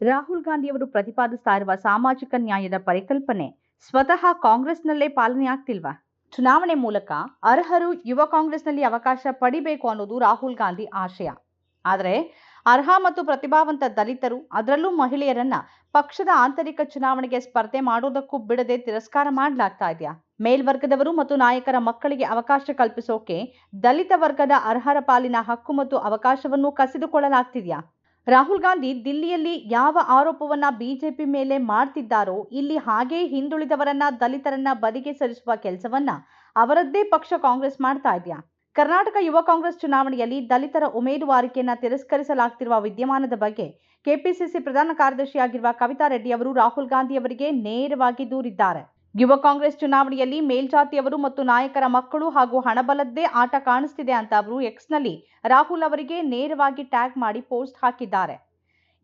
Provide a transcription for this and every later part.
ರಾಹುಲ್ ಗಾಂಧಿಯವರು ಪ್ರತಿಪಾದಿಸ್ತಾ ಇರುವ ಸಾಮಾಜಿಕ ನ್ಯಾಯದ ಪರಿಕಲ್ಪನೆ ಸ್ವತಃ ಕಾಂಗ್ರೆಸ್ನಲ್ಲೇ ಪಾಲನೆಯಾಗ್ತಿಲ್ವಾ ಚುನಾವಣೆ ಮೂಲಕ ಅರ್ಹರು ಯುವ ಕಾಂಗ್ರೆಸ್ನಲ್ಲಿ ಅವಕಾಶ ಪಡಿಬೇಕು ಅನ್ನೋದು ರಾಹುಲ್ ಗಾಂಧಿ ಆಶಯ. ಆದರೆ ಅರ್ಹ ಮತ್ತು ಪ್ರತಿಭಾವಂತ ದಲಿತರು ಅದರಲ್ಲೂ ಮಹಿಳೆಯರನ್ನ ಪಕ್ಷದ ಆಂತರಿಕ ಚುನಾವಣೆಗೆ ಸ್ಪರ್ಧೆ ಮಾಡೋದಕ್ಕೂ ಬಿಡದೆ ತಿರಸ್ಕಾರ ಮಾಡಲಾಗ್ತಾ ಇದೆಯಾ? ಮೇಲ್ವರ್ಗದವರು ಮತ್ತು ನಾಯಕರ ಮಕ್ಕಳಿಗೆ ಅವಕಾಶ ಕಲ್ಪಿಸೋಕೆ ದಲಿತ ವರ್ಗದ ಅರ್ಹರ ಪಾಲಿನ ಹಕ್ಕು ಮತ್ತು ಅವಕಾಶವನ್ನು ಕಸಿದುಕೊಳ್ಳಲಾಗ್ತಿದೆಯಾ? ರಾಹುಲ್ ಗಾಂಧಿ ದಿಲ್ಲಿಯಲ್ಲಿ ಯಾವ ಆರೋಪವನ್ನ ಬಿಜೆಪಿ ಮೇಲೆ ಮಾಡ್ತಿದ್ದಾರೋ, ಇಲ್ಲಿ ಹಾಗೇ ಹಿಂದುಳಿದವರನ್ನ, ದಲಿತರನ್ನ ಬದಿಗೆ ಸರಿಸುವ ಕೆಲಸವನ್ನ ಅವರದ್ದೇ ಪಕ್ಷ ಕಾಂಗ್ರೆಸ್ ಮಾಡ್ತಾ ಇದೆಯಾ? ಕರ್ನಾಟಕ ಯುವ ಕಾಂಗ್ರೆಸ್ ಚುನಾವಣೆಯಲ್ಲಿ ದಲಿತರ ಉಮೇದುವಾರಿಕೆಯನ್ನ ತಿರಸ್ಕರಿಸಲಾಗ್ತಿರುವ ವಿದ್ಯಮಾನದ ಬಗ್ಗೆ ಕೆಪಿಸಿಸಿ ಪ್ರಧಾನ ಕಾರ್ಯದರ್ಶಿಯಾಗಿರುವ ಕವಿತಾ ರೆಡ್ಡಿ ಅವರು ರಾಹುಲ್ ಗಾಂಧಿ ಅವರಿಗೆ ನೇರವಾಗಿ ದೂರಿದ್ದಾರೆ. ಯುವ ಕಾಂಗ್ರೆಸ್ ಚುನಾವಣೆಯಲ್ಲಿ ಮೇಲ್ಜಾತಿಯವರು ಮತ್ತು ನಾಯಕರ ಮಕ್ಕಳು ಹಾಗೂ ಹಣಬಲದ್ದೇ ಆಟ ಕಾಣಿಸ್ತಿದೆ ಅಂತ ಅವರು ಎಕ್ಸ್ನಲ್ಲಿ ರಾಹುಲ್ ಅವರಿಗೆ ನೇರವಾಗಿ ಟ್ಯಾಗ್ ಮಾಡಿ ಪೋಸ್ಟ್ ಹಾಕಿದ್ದಾರೆ.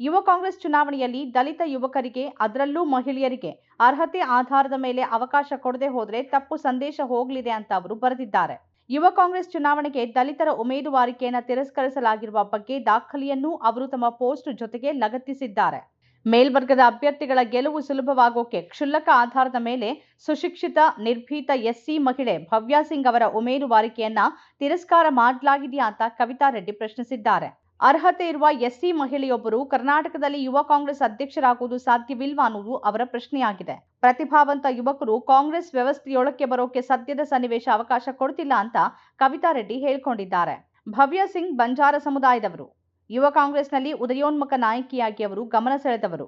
ಯುವ ಕಾಂಗ್ರೆಸ್ ಚುನಾವಣೆಯಲ್ಲಿ ದಲಿತ ಯುವಕರಿಗೆ, ಅದರಲ್ಲೂ ಮಹಿಳೆಯರಿಗೆ ಅರ್ಹತೆ ಆಧಾರದ ಮೇಲೆ ಅವಕಾಶ ಕೊಡದೆ ಹೋದರೆ ತಪ್ಪು ಸಂದೇಶ ಹೋಗಲಿದೆ ಅಂತ ಅವರು ಬರೆದಿದ್ದಾರೆ. ಯುವ ಕಾಂಗ್ರೆಸ್ ಚುನಾವಣೆಗೆ ದಲಿತರ ಉಮೇದುವಾರಿಕೆಯನ್ನು ತಿರಸ್ಕರಿಸಲಾಗಿರುವ ಬಗ್ಗೆ ದಾಖಲೆಯನ್ನೂ ಅವರು ತಮ್ಮ ಪೋಸ್ಟ್ ಜೊತೆಗೆ ಲಗತ್ತಿಸಿದ್ದಾರೆ. ಮೇಲ್ವರ್ಗದ ಅಭ್ಯರ್ಥಿಗಳ ಗೆಲುವು ಸುಲಭವಾಗೋಕೆ ಕ್ಷುಲ್ಲಕ ಆಧಾರದ ಮೇಲೆ ಸುಶಿಕ್ಷಿತ, ನಿರ್ಭೀತ ಎಸ್ಸಿ ಮಹಿಳೆ ಭವ್ಯಾ ಸಿಂಗ್ ಅವರ ಉಮೇದುವಾರಿಕೆಯನ್ನ ತಿರಸ್ಕಾರ ಮಾಡಲಾಗಿದೆಯಾ ಅಂತ ಕವಿತಾ ರೆಡ್ಡಿ ಪ್ರಶ್ನಿಸಿದ್ದಾರೆ. ಅರ್ಹತೆ ಇರುವ ಎಸ್ಸಿ ಮಹಿಳೆಯೊಬ್ಬರು ಕರ್ನಾಟಕದಲ್ಲಿ ಯುವ ಕಾಂಗ್ರೆಸ್ ಅಧ್ಯಕ್ಷರಾಗುವುದು ಸಾಧ್ಯವಿಲ್ವಾ ಅನ್ನುವುದು ಅವರ ಪ್ರಶ್ನೆಯಾಗಿದೆ. ಪ್ರತಿಭಾವಂತ ಯುವಕರು ಕಾಂಗ್ರೆಸ್ ವ್ಯವಸ್ಥೆಯೊಳಕ್ಕೆ ಬರೋಕೆ ಸದ್ಯದ ಸನ್ನಿವೇಶ ಅವಕಾಶ ಕೊಡ್ತಿಲ್ಲ ಅಂತ ಕವಿತಾ ರೆಡ್ಡಿ ಹೇಳ್ಕೊಂಡಿದ್ದಾರೆ. ಭವ್ಯ ಸಿಂಗ್ ಬಂಜಾರ ಸಮುದಾಯದವರು. ಯುವ ಕಾಂಗ್ರೆಸ್ನಲ್ಲಿ ಉದಯೋನ್ಮುಖ ನಾಯಕಿಯಾಗಿ ಅವರು ಗಮನ ಸೆಳೆದವರು.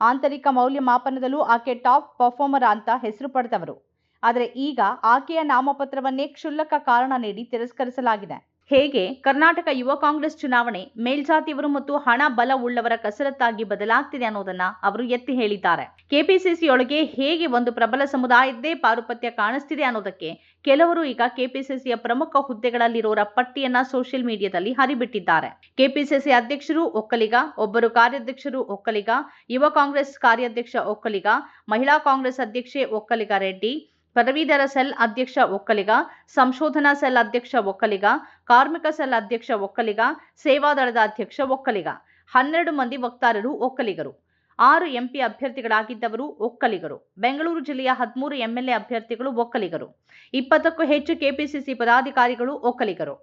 ಆಂತರಿಕ ಮೌಲ್ಯಮಾಪನದಲ್ಲೂ ಆಕೆ ಟಾಪ್ ಪರ್ಫಾರ್ಮರ್ ಅಂತ ಹೆಸರು ಪಡೆದವರು. ಆದರೆ ಈಗ ಆಕೆಯ ನಾಮಪತ್ರವನ್ನೇ ಕ್ಷುಲ್ಲಕ ಕಾರಣ ನೀಡಿ ತಿರಸ್ಕರಿಸಲಾಗಿದೆ. ಹೇಗೆ ಕರ್ನಾಟಕ ಯುವ ಕಾಂಗ್ರೆಸ್ ಚುನಾವಣೆ ಮೇಲ್ಜಾತಿಯವರು ಮತ್ತು ಹಣ ಬಲ ಉಳ್ಳವರ ಕಸರತ್ತಾಗಿ ಬದಲಾಗ್ತಿದೆ ಅನ್ನೋದನ್ನ ಅವರು ಎತ್ತಿ ಹೇಳಿದ್ದಾರೆ. ಕೆಪಿಸಿಸಿಯೊಳಗೆ ಹೇಗೆ ಒಂದು ಪ್ರಬಲ ಸಮುದಾಯದ್ದೇ ಪಾರುಪತ್ಯ ಕಾಣಿಸ್ತಿದೆ ಅನ್ನೋದಕ್ಕೆ ಕೆಲವರು ಈಗ ಕೆಪಿಸಿಸಿಯ ಪ್ರಮುಖ ಹುದ್ದೆಗಳಲ್ಲಿರೋರ ಪಟ್ಟಿಯನ್ನ ಸೋಷಿಯಲ್ ಮೀಡಿಯಾದಲ್ಲಿ ಹರಿಬಿಟ್ಟಿದ್ದಾರೆ. ಕೆಪಿಸಿಸಿ ಅಧ್ಯಕ್ಷರು ಒಕ್ಕಲಿಗ, ಒಬ್ಬರು ಕಾರ್ಯಾಧ್ಯಕ್ಷರು ಒಕ್ಕಲಿಗ, ಯುವ ಕಾಂಗ್ರೆಸ್ ಕಾರ್ಯಾಧ್ಯಕ್ಷ ಒಕ್ಕಲಿಗ, ಮಹಿಳಾ ಕಾಂಗ್ರೆಸ್ ಅಧ್ಯಕ್ಷೆ ಒಕ್ಕಲಿಗ ರೆಡ್ಡಿ ಪದವೀಧರ ಸೆಲ್ ಅಧ್ಯಕ್ಷ ಒಕ್ಕಲಿಗ, ಸಂಶೋಧನಾ ಸೆಲ್ ಅಧ್ಯಕ್ಷ ಒಕ್ಕಲಿಗ, ಕಾರ್ಮಿಕ ಸೆಲ್ ಅಧ್ಯಕ್ಷ ಒಕ್ಕಲಿಗ, ಸೇವಾದಳದ ಅಧ್ಯಕ್ಷ ಒಕ್ಕಲಿಗ, ಹನ್ನೆರಡು ಮಂದಿ ವಕ್ತಾರರು ಒಕ್ಕಲಿಗರು, ಆರು ಎಂಪಿ ಅಭ್ಯರ್ಥಿಗಳಾಗಿದ್ದವರು ಒಕ್ಕಲಿಗರು, ಬೆಂಗಳೂರು ಜಿಲ್ಲೆಯ ಹದಿಮೂರು ಎಂಎಲ್ಎ ಅಭ್ಯರ್ಥಿಗಳು ಒಕ್ಕಲಿಗರು, ಇಪ್ಪತ್ತಕ್ಕೂ ಹೆಚ್ಚು ಕೆಪಿಸಿಸಿ ಪದಾಧಿಕಾರಿಗಳು ಒಕ್ಕಲಿಗರು.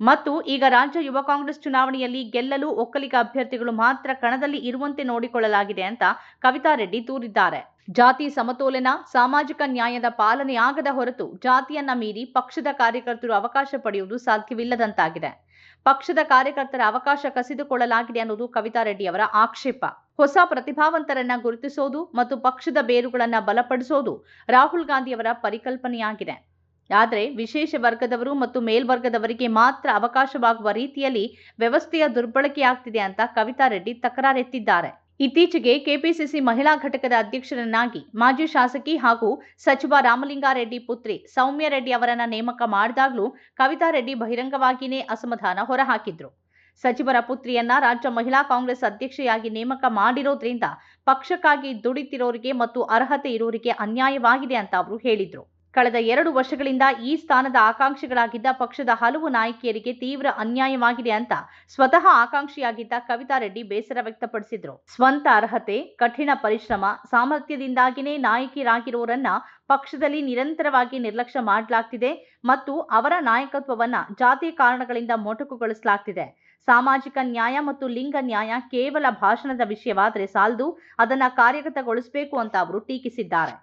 ಮತ್ತು ಈಗ ರಾಜ್ಯ ಯುವ ಕಾಂಗ್ರೆಸ್ ಚುನಾವಣೆಯಲ್ಲಿ ಗೆಲ್ಲಲು ಒಕ್ಕಲಿಗ ಅಭ್ಯರ್ಥಿಗಳು ಮಾತ್ರ ಕಣದಲ್ಲಿ ಇರುವಂತೆ ನೋಡಿಕೊಳ್ಳಲಾಗಿದೆ ಅಂತ ಕವಿತಾ ರೆಡ್ಡಿ ದೂರಿದ್ದಾರೆ. ಜಾತಿ ಸಮತೋಲನ, ಸಾಮಾಜಿಕ ನ್ಯಾಯದ ಪಾಲನೆಯಾಗದ ಹೊರತು ಜಾತಿಯನ್ನ ಮೀರಿ ಪಕ್ಷದ ಕಾರ್ಯಕರ್ತರು ಅವಕಾಶ ಪಡೆಯುವುದು ಸಾಧ್ಯವಿಲ್ಲದಂತಾಗಿದೆ. ಪಕ್ಷದ ಕಾರ್ಯಕರ್ತರ ಅವಕಾಶ ಕಸಿದುಕೊಳ್ಳಲಾಗಿದೆ ಅನ್ನೋದು ಕವಿತಾ ರೆಡ್ಡಿ ಅವರ ಆಕ್ಷೇಪ. ಹೊಸ ಪ್ರತಿಭಾವಂತರನ್ನ ಗುರುತಿಸೋದು ಮತ್ತು ಪಕ್ಷದ ಬೇರುಗಳನ್ನ ಬಲಪಡಿಸೋದು ರಾಹುಲ್ ಗಾಂಧಿಯವರ ಪರಿಕಲ್ಪನೆಯಾಗಿದೆ. ಆದರೆ ವಿಶೇಷ ವರ್ಗದವರು ಮತ್ತು ಮೇಲ್ವರ್ಗದವರಿಗೆ ಮಾತ್ರ ಅವಕಾಶವಾಗುವ ರೀತಿಯಲ್ಲಿ ವ್ಯವಸ್ಥೆಯ ದುರ್ಬಳಕೆಯಾಗ್ತಿದೆ ಅಂತ ಕವಿತಾ ರೆಡ್ಡಿ ತಕರಾರೆತ್ತಿದ್ದಾರೆ. ಇತ್ತೀಚೆಗೆ ಕೆಪಿಸಿಸಿ ಮಹಿಳಾ ಘಟಕದ ಅಧ್ಯಕ್ಷರನ್ನಾಗಿ ಮಾಜಿ ಶಾಸಕಿ ಹಾಗೂ ಸಚಿವ ರಾಮಲಿಂಗಾರೆಡ್ಡಿ ಪುತ್ರಿ ಸೌಮ್ಯ ರೆಡ್ಡಿ ಅವರನ್ನ ನೇಮಕ ಮಾಡಿದಾಗಲೂ ಕವಿತಾ ರೆಡ್ಡಿ ಬಹಿರಂಗವಾಗಿಯೇ ಅಸಮಾಧಾನ ಹೊರಹಾಕಿದ್ರು. ಸಚಿವರ ಪುತ್ರಿಯನ್ನ ರಾಜ್ಯ ಮಹಿಳಾ ಕಾಂಗ್ರೆಸ್ ಅಧ್ಯಕ್ಷೆಯಾಗಿ ನೇಮಕ ಮಾಡಿರೋದ್ರಿಂದ ಪಕ್ಷಕ್ಕಾಗಿ ದುಡಿತಿರೋರಿಗೆ ಮತ್ತು ಅರ್ಹತೆ ಇರೋರಿಗೆ ಅನ್ಯಾಯವಾಗಿದೆ ಅಂತ ಅವರು ಹೇಳಿದ್ರು. ಕಳೆದ ಎರಡು ವರ್ಷಗಳಿಂದ ಈ ಸ್ಥಾನದ ಆಕಾಂಕ್ಷಿಗಳಾಗಿದ್ದ ಪಕ್ಷದ ಹಲವು ನಾಯಕಿಯರಿಗೆ ತೀವ್ರ ಅನ್ಯಾಯವಾಗಿದೆ ಅಂತ ಸ್ವತಃ ಆಕಾಂಕ್ಷಿಯಾಗಿದ್ದ ಕವಿತಾ ರೆಡ್ಡಿ ಬೇಸರ ವ್ಯಕ್ತಪಡಿಸಿದ್ರು. ಸ್ವಂತ ಅರ್ಹತೆ, ಕಠಿಣ ಪರಿಶ್ರಮ, ಸಾಮರ್ಥ್ಯದಿಂದಾಗಿನೇ ನಾಯಕಿಯರಾಗಿರೋರನ್ನ ಪಕ್ಷದಲ್ಲಿ ನಿರಂತರವಾಗಿ ನಿರ್ಲಕ್ಷ್ಯ ಮಾಡಲಾಗ್ತಿದೆ ಮತ್ತು ಅವರ ನಾಯಕತ್ವವನ್ನ ಜಾತಿ ಕಾರಣಗಳಿಂದ ಮೊಟಕುಗೊಳಿಸಲಾಗ್ತಿದೆ. ಸಾಮಾಜಿಕ ನ್ಯಾಯ ಮತ್ತು ಲಿಂಗ ನ್ಯಾಯ ಕೇವಲ ಭಾಷಣದ ವಿಷಯವಾದರೆ ಸಾಲದು, ಅದನ್ನ ಕಾರ್ಯಗತಗೊಳಿಸಬೇಕು ಅಂತ ಅವರು ಟೀಕಿಸಿದ್ದಾರೆ.